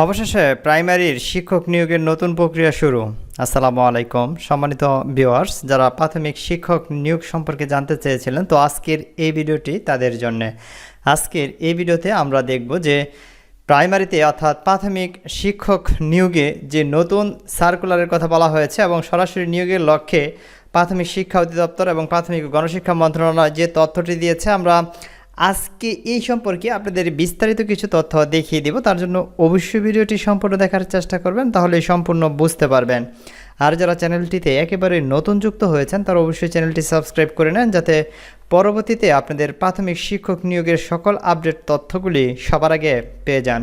অবশেষে প্রাইমারির শিক্ষক নিয়োগের নতুন প্রক্রিয়া শুরু। আসসালামু আলাইকুম। সম্মানিত ভিউয়ার্স, যারা প্রাথমিক শিক্ষক নিয়োগ সম্পর্কে জানতে চেয়েছিলেন, তো আজকের এই ভিডিওটি তাদের জন্যে। আজকের এই ভিডিওতে আমরা দেখব যে প্রাইমারিতে অর্থাৎ প্রাথমিক শিক্ষক নিয়োগে যে নতুন সার্কুলারের কথা বলা হয়েছে এবং সরাসরি নিয়োগের লক্ষ্যে প্রাথমিক শিক্ষা অধিদপ্তর এবং প্রাথমিক গণশিক্ষা মন্ত্রণালয় যে তথ্যটি দিয়েছে, আমরা আজকে এই সম্পর্কে আপনাদের বিস্তারিত কিছু তথ্য দেখিয়ে দেব। তার জন্য অবশ্যই ভিডিওটি সম্পূর্ণ দেখার চেষ্টা করবেন, তাহলে সম্পূর্ণ বুঝতে পারবেন। আর যারা চ্যানেলটিতে একেবারে নতুন যুক্ত হয়েছেন, তারা অবশ্যই চ্যানেলটি সাবস্ক্রাইব করে নেন, যাতে পরবর্তীতে আপনাদের প্রাথমিক শিক্ষক নিয়োগের সকল আপডেট তথ্যগুলি সবার আগে পেয়ে যান।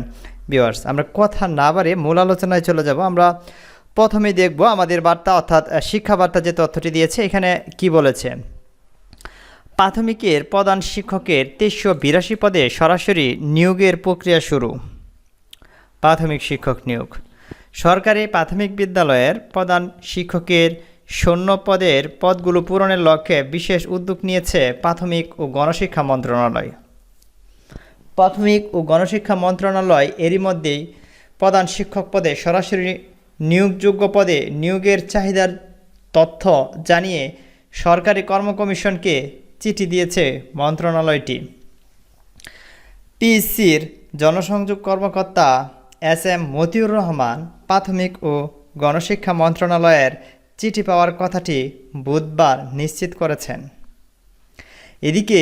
ভিউয়ার্স, আমরা কথা না বাড়ে মূল আলোচনায় চলে যাব। আমরা প্রথমেই দেখব আমাদের বার্তা, অর্থাৎ শিক্ষা বার্তা যে তথ্যটি দিয়েছে, এখানে কি বলেছে। প্রাথমিকের প্রধান শিক্ষকের তেইশশো বিরাশি পদে সরাসরি নিয়োগের প্রক্রিয়া শুরু। প্রাথমিক শিক্ষক নিয়োগ। সরকারি প্রাথমিক বিদ্যালয়ের প্রধান শিক্ষকের শূন্য পদের পদগুলো পূরণের লক্ষ্যে বিশেষ উদ্যোগ নিয়েছে প্রাথমিক ও গণশিক্ষা মন্ত্রণালয়। প্রাথমিক ও গণশিক্ষা মন্ত্রণালয় এরই মধ্যেই প্রধান শিক্ষক পদে সরাসরি নিয়োগযোগ্য পদে নিয়োগের চাহিদার তথ্য জানিয়ে সরকারি কর্ম কমিশনকে চিঠি দিয়েছে মন্ত্রণালয়টি। পিসির জনসংযোগ কর্মকর্তা এস এম মতিউর রহমান প্রাথমিক ও গণশিক্ষা মন্ত্রণালয়ের চিঠি পাওয়ার কথাটি বুধবার নিশ্চিত করেছেন। এদিকে,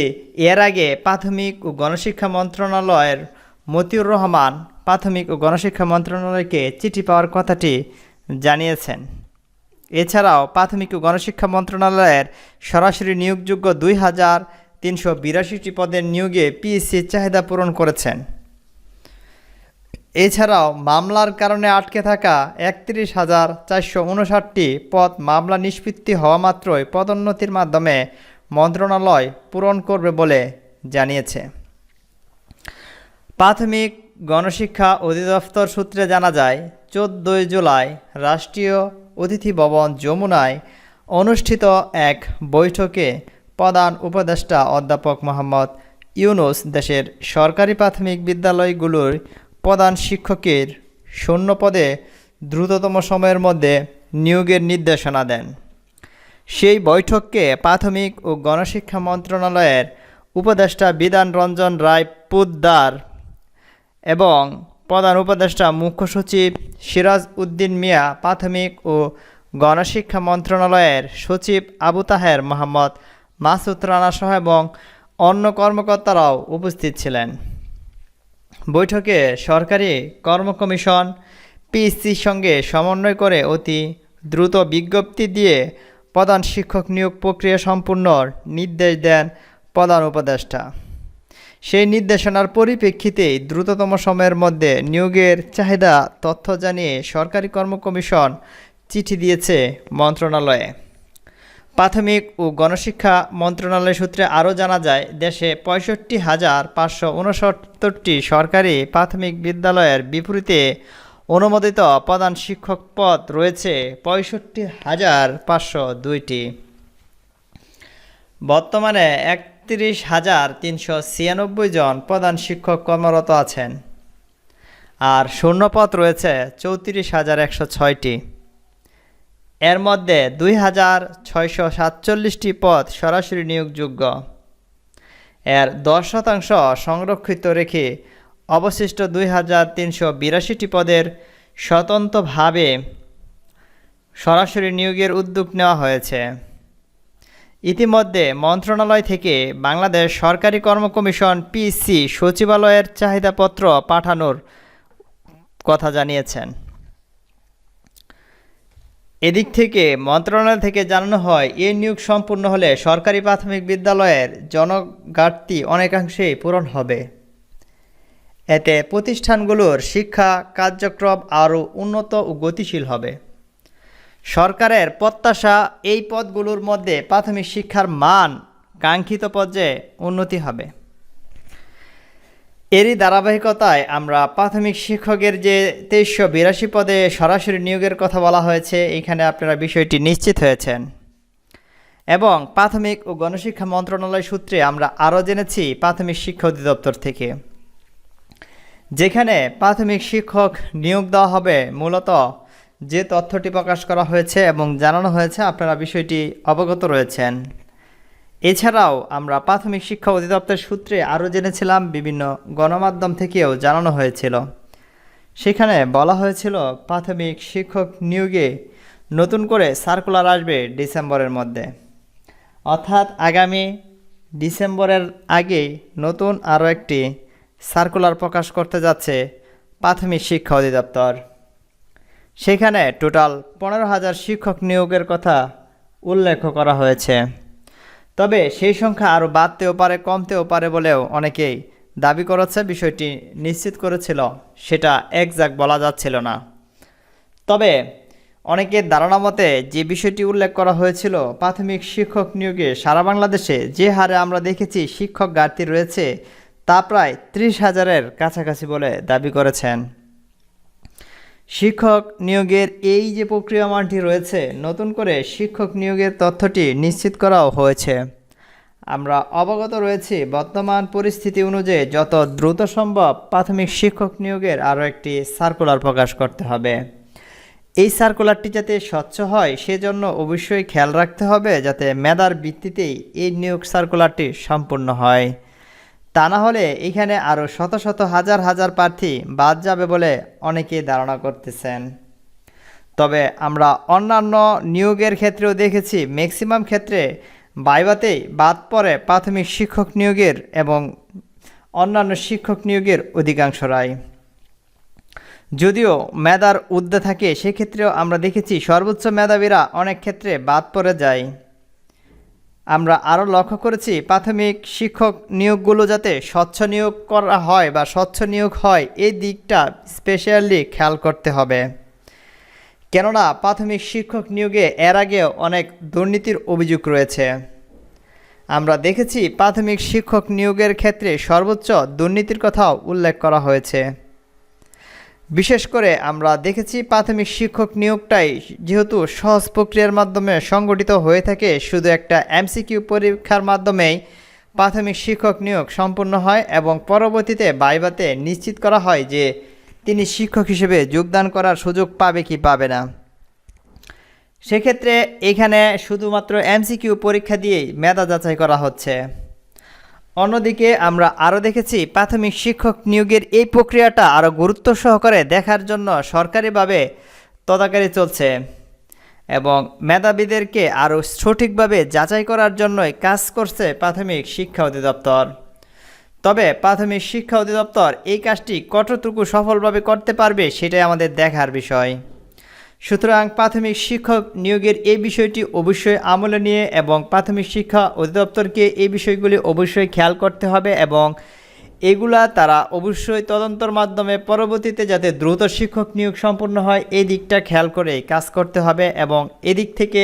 এর আগে প্রাথমিক ও গণশিক্ষা মন্ত্রণালয়ের মতিউর রহমান প্রাথমিক ও গণশিক্ষা মন্ত্রণালয়কে চিঠি পাওয়ার কথাটি জানিয়েছেন। এছাড়াও প্রাথমিক ও গণশিক্ষা মন্ত্রণালয়ের সরাসরি নিয়োগযোগ্য দুই হাজার তিনশো বিরাশিটি পদের নিয়োগে পিএসসি চাহিদা পূরণ করেছেন। এছাড়াও মামলার কারণে আটকে থাকা একত্রিশ হাজার চারশো উনষাটটি পদ মামলা নিষ্পত্তি হওয়া মাত্রই পদোন্নতির মাধ্যমে মন্ত্রণালয় পূরণ করবে বলে জানিয়েছে। প্রাথমিক গণশিক্ষা অধিদপ্তর সূত্রে জানা যায়, চোদ্দোই জুলাই রাষ্ট্রীয় অতিথি ভবন যমুনায় অনুষ্ঠিত এক বৈঠকে প্রধান উপদেষ্টা অধ্যাপক মোহাম্মদ ইউনুস দেশের সরকারি প্রাথমিক বিদ্যালয়গুলোর প্রধান শিক্ষকের শূন্য পদে দ্রুততম সময়ের মধ্যে নিয়োগের নির্দেশনা দেন। সেই বৈঠককে প্রাথমিক ও গণশিক্ষা মন্ত্রণালয়ের উপদেষ্টা বিধান রঞ্জন রায় পুদ্দার এবং প্রধান উপদেষ্টা মুখ্য সচিব সিরাজ উদ্দিন মিয়া, প্রাথমিক ও গণশিক্ষা মন্ত্রণালয়ের সচিব আবু তাহের মোহাম্মদ, মাসুদ রানা সহ এবং অন্য কর্মকর্তারাও উপস্থিত ছিলেন। বৈঠকে সরকারি কর্ম কমিশন পিএসসির সঙ্গে সমন্বয় করে অতি দ্রুত বিজ্ঞপ্তি দিয়ে প্রধান শিক্ষক নিয়োগ প্রক্রিয়া সম্পূর্ণর নির্দেশ দেন প্রধান উপদেষ্টা। সেই নির্দেশনার পরিপ্রেক্ষিতে দ্রুততম সময়ের মধ্যে নিয়োগের চাহিদা, তথ্য জানিয়ে সরকারি কর্ম কমিশন চিঠি দিয়েছে মন্ত্রণালয়ে। প্রাথমিক ও গণশিক্ষা মন্ত্রণালয় সূত্রে আরও জানা যায়, দেশে পঁয়ষট্টি হাজার পাঁচশো উনসত্তরটি সরকারি প্রাথমিক বিদ্যালয়ের বিপরীতে অনুমোদিত প্রধান শিক্ষক পদ রয়েছে পঁয়ষট্টি হাজার পাঁচশো দুইটি। বর্তমানে একত্রিশ হাজার তিনশো ছিয়ানব্বই জন প্রধান শিক্ষক কর্মরত আছেন। আর শূন্যপদ রয়েছে চৌত্রিশ হাজার একশো ছয়টি। এর মধ্যে দুই হাজার ছয়শো সাতচল্লিশটি পদ সরাসরি নিয়োগযোগ্য। এর দশ শতাংশ সংরক্ষিত রেখে অবশিষ্ট দুই হাজার তিনশো বিরাশিটি পদের স্বতন্ত্রভাবে সরাসরি নিয়োগের উদ্যোগ নেওয়া হয়েছে। ইতিমধ্যে মন্ত্রণালয় থেকে বাংলাদেশ সরকারি কর্ম কমিশন পিসি সচিবালয়ের চাহিদাপত্র পাঠানোর কথা জানিয়েছেন। এদিক থেকে মন্ত্রণালয় থেকে জানানো হয় এই নিয়োগ সম্পূর্ণ হলে সরকারি প্রাথমিক বিদ্যালয়ের জনঘাটতি অনেকাংশেই পূরণ হবে। এতে প্রতিষ্ঠানগুলোর শিক্ষা কার্যক্রম আরও উন্নত ও গতিশীল হবে। সরকারের প্রত্যাশা এই পদগুলোর মধ্যে প্রাথমিক শিক্ষার মান কাঙ্ক্ষিত পর্যায়ে উন্নতি হবে। এরই ধারাবাহিকতায় আমরা প্রাথমিক শিক্ষকের যে তেইশশো বিরাশি পদে সরাসরি নিয়োগের কথা বলা হয়েছে, এখানে আপনারা বিষয়টি নিশ্চিত হয়েছেন। এবং প্রাথমিক ও গণশিক্ষা মন্ত্রণালয় সূত্রে আমরা আরও জেনেছি প্রাথমিক শিক্ষা অধিদপ্তর থেকে। যেখানে প্রাথমিক শিক্ষক নিয়োগ দেওয়া হবে মূলত যে তথ্যটি প্রকাশ করা হয়েছে এবং জানানো হয়েছে, আপনারা বিষয়টি অবগত রয়েছেন। এছাড়াও আমরা প্রাথমিক শিক্ষা অধিদপ্তর সূত্রে আরও জেনেছিলাম, বিভিন্ন গণমাধ্যম থেকেও জানানো হয়েছিল। সেখানে বলা হয়েছিল, প্রাথমিক শিক্ষক নিয়োগে নতুন করে সার্কুলার আসবে ডিসেম্বরের মধ্যে। অর্থাৎ আগামী ডিসেম্বরের আগেই নতুন আরও একটি সার্কুলার প্রকাশ করতে যাচ্ছে প্রাথমিক শিক্ষা অধিদপ্তর। সেখানে টোটাল পনেরো হাজার শিক্ষক নিয়োগের কথা উল্লেখ করা হয়েছে। তবে সেই সংখ্যা আরও বাড়তেও পারে, কমতেও পারে বলেও অনেকেই দাবি করেছে, বিষয়টি নিশ্চিত করেছিল, সেটা একজাক বলা যাচ্ছিল না। তবে অনেকের ধারণা মতে যে বিষয়টি উল্লেখ করা হয়েছিল, প্রাথমিক শিক্ষক নিয়োগে সারা বাংলাদেশে যে হারে আমরা দেখেছি শিক্ষক ঘাটতি রয়েছে, তা প্রায় ত্রিশ হাজারের কাছাকাছি বলে দাবি করেছেন। শিক্ষক নিয়োগের এই যে প্রক্রিয়ামানটি রয়েছে, নতুন করে শিক্ষক নিয়োগের তথ্যটি নিশ্চিত করাও হয়েছে। আমরা অবগত রয়েছি, বর্তমান পরিস্থিতি অনুযায়ী যত দ্রুত সম্ভব প্রাথমিক শিক্ষক নিয়োগের আরও একটি সার্কুলার প্রকাশ করতে হবে। এই সার্কুলারটি যাতে স্বচ্ছ হয়, সেজন্য অবশ্যই খেয়াল রাখতে হবে যাতে মেধার ভিত্তিতেই এই নিয়োগ সার্কুলারটি সম্পূর্ণ হয়। তা না হলে এখানে আরও শত শত হাজার হাজার প্রার্থী বাদ যাবে বলে অনেকেই ধারণা করতেছেন। তবে আমরা অন্যান্য নিয়োগের ক্ষেত্রেও দেখেছি ম্যাক্সিমাম ক্ষেত্রে বাইবাতেই বাদ পড়ে প্রাথমিক শিক্ষক নিয়োগের এবং অন্যান্য শিক্ষক নিয়োগের অধিকাংশরাই। যদিও মেধার উদ্দে থাকে, সেক্ষেত্রেও আমরা দেখেছি সর্বোচ্চ মেধাবীরা অনেক ক্ষেত্রে বাদ পড়ে যায়। আমরা আরও লক্ষ্য করেছি, প্রাথমিক শিক্ষক নিয়োগগুলো যাতে স্বচ্ছ নিয়োগ করা হয় বা স্বচ্ছ নিয়োগ হয় এই দিকটা স্পেশালি খেয়াল করতে হবে। কেননা, প্রাথমিক শিক্ষক নিয়োগে এর আগেও অনেক দুর্নীতির অভিযোগ রয়েছে। আমরা দেখেছি, প্রাথমিক শিক্ষক নিয়োগের ক্ষেত্রে সর্বোচ্চ দুর্নীতির কথাও উল্লেখ করা হয়েছে। বিশেষ করে আমরা দেখেছি প্রাথমিক শিক্ষক নিয়োগটাই যেহেতু সহজ প্রক্রিয়ার মাধ্যমে সংগঠিত হয়ে থাকে, শুধু একটা এমসিকিউ পরীক্ষার মাধ্যমেই প্রাথমিক শিক্ষক নিয়োগ সম্পূর্ণ হয় এবং পরবর্তীতে বাইবাতে নিশ্চিত করা হয় যে তিনি শিক্ষক হিসেবে যোগদান করার সুযোগ পাবে কি পাবে না। সেক্ষেত্রে এখানে শুধুমাত্র এমসিকিউ পরীক্ষা দিয়েই মেধা যাচাই করা হচ্ছে। অন্যদিকে আমরা আরও দেখেছি প্রাথমিক শিক্ষক নিয়োগের এই প্রক্রিয়াটা আরও গুরুত্ব সহকারে দেখার জন্য সরকারিভাবে তদাকারি চলছে এবং মেধাবীদেরকে আরও সঠিকভাবে যাচাই করার জন্যই কাজ করছে প্রাথমিক শিক্ষা অধিদপ্তর। তবে প্রাথমিক শিক্ষা অধিদপ্তর এই কাজটি কতটুকু সফলভাবে করতে পারবে সেটাই আমাদের দেখার বিষয়। সুতরাং প্রাথমিক শিক্ষক নিয়োগের এই বিষয়টি অবশ্যই আমলে নিয়ে এবং প্রাথমিক শিক্ষা অধিদপ্তরকে এই বিষয়গুলি অবশ্যই খেয়াল করতে হবে এবং এগুলা তারা অবশ্যই তদন্তর মাধ্যমে পরবর্তীতে যাতে দ্রুত শিক্ষক নিয়োগ সম্পূর্ণ হয় এই দিকটা খেয়াল করে কাজ করতে হবে এবং এদিক থেকে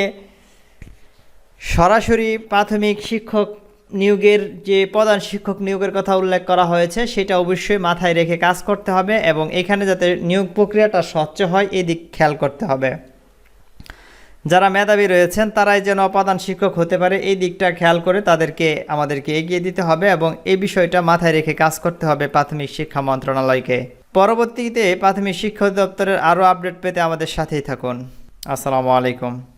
সরাসরি প্রাথমিক শিক্ষক নিয়োগের যে প্রধান শিক্ষক নিয়োগের কথা উল্লেখ করা হয়েছে, সেটা অবশ্যই মাথায় রেখে কাজ করতে হবে এবং এখানে যাতে নিয়োগ প্রক্রিয়াটা স্বচ্ছ হয় এই দিক খেয়াল করতে হবে। যারা মেধাবী রয়েছেন, তারাই যেন প্রধান শিক্ষক হতে পারে, এই দিকটা খেয়াল করে তাদেরকে, আমাদেরকে এগিয়ে দিতে হবে এবং এই বিষয়টা মাথায় রেখে কাজ করতে হবে প্রাথমিক শিক্ষা মন্ত্রণালয়কে। পরবর্তীতে প্রাথমিক শিক্ষা দপ্তরের আরও আপডেট পেতে আমাদের সাথেই থাকুন। আসসালামু আলাইকুম।